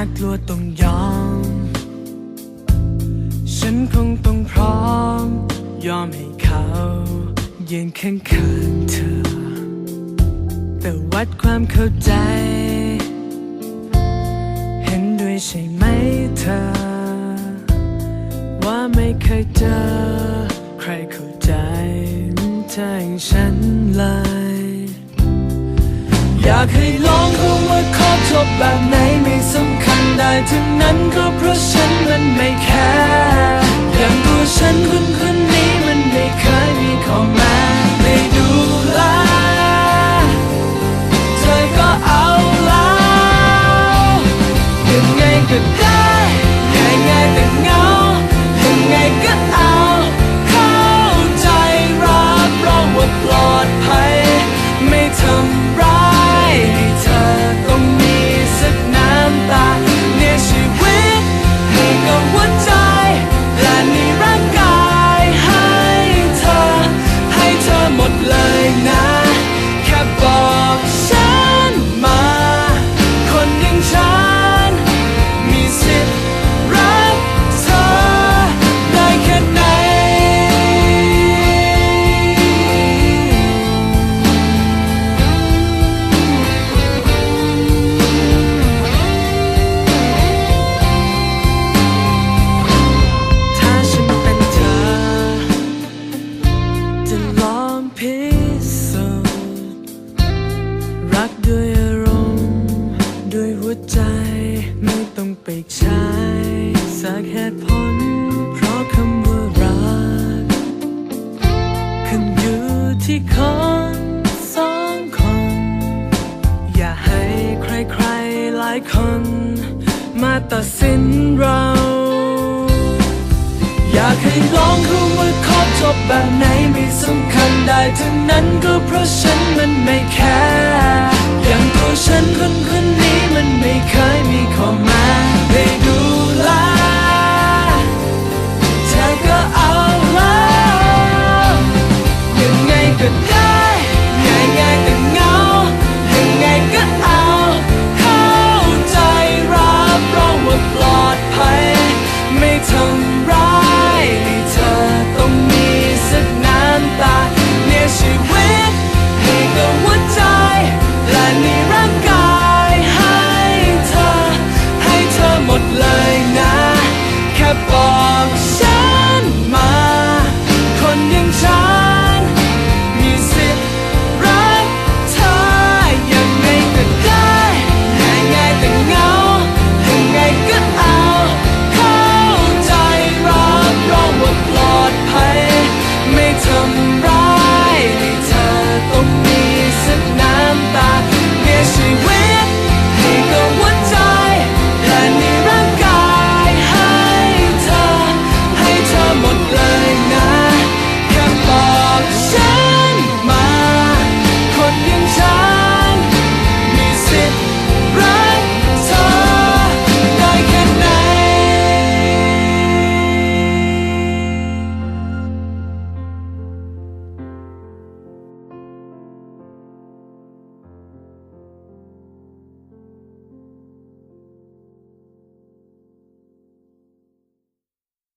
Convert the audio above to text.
ากลัวต้องยอม ฉันคงต้องพร้อม ยอมให้เขายืนข้างข้างเธอ แต่วัดความเข้าใจ เห็นด้วยใช่ไหมเธอ ว่าไม่เคยเจอ ใครเข้าใจใจฉันเลยอยากให้ลองรู้ว่าขอจบแบบไหนไม่สำ ได้ทั้งนั้นก็เพราะฉัน พิสูจน์รักด้วยอารมณ์ ด้วยหัวใจไม่ต้องไปใช้สักเหตุผล เพราะคำว่ารักขึ้นอยู่ที่คนสองคน อย่าให้ใครๆหลายคน มาตัดสินเราอยากให้ลองรู้ว่าขอจบแบบไหนไม่สำคัญ ได้ทั้งนั้นก็เพราะฉันมันไม่แคร์อย่างตัวฉันคนคนนี้มันไม่เคยมีข้อมาได้ดูแลเธอก็เอาแล้วยังไงก็ได้ง่ายง่ายแต่เงายังไงก็เอา 上。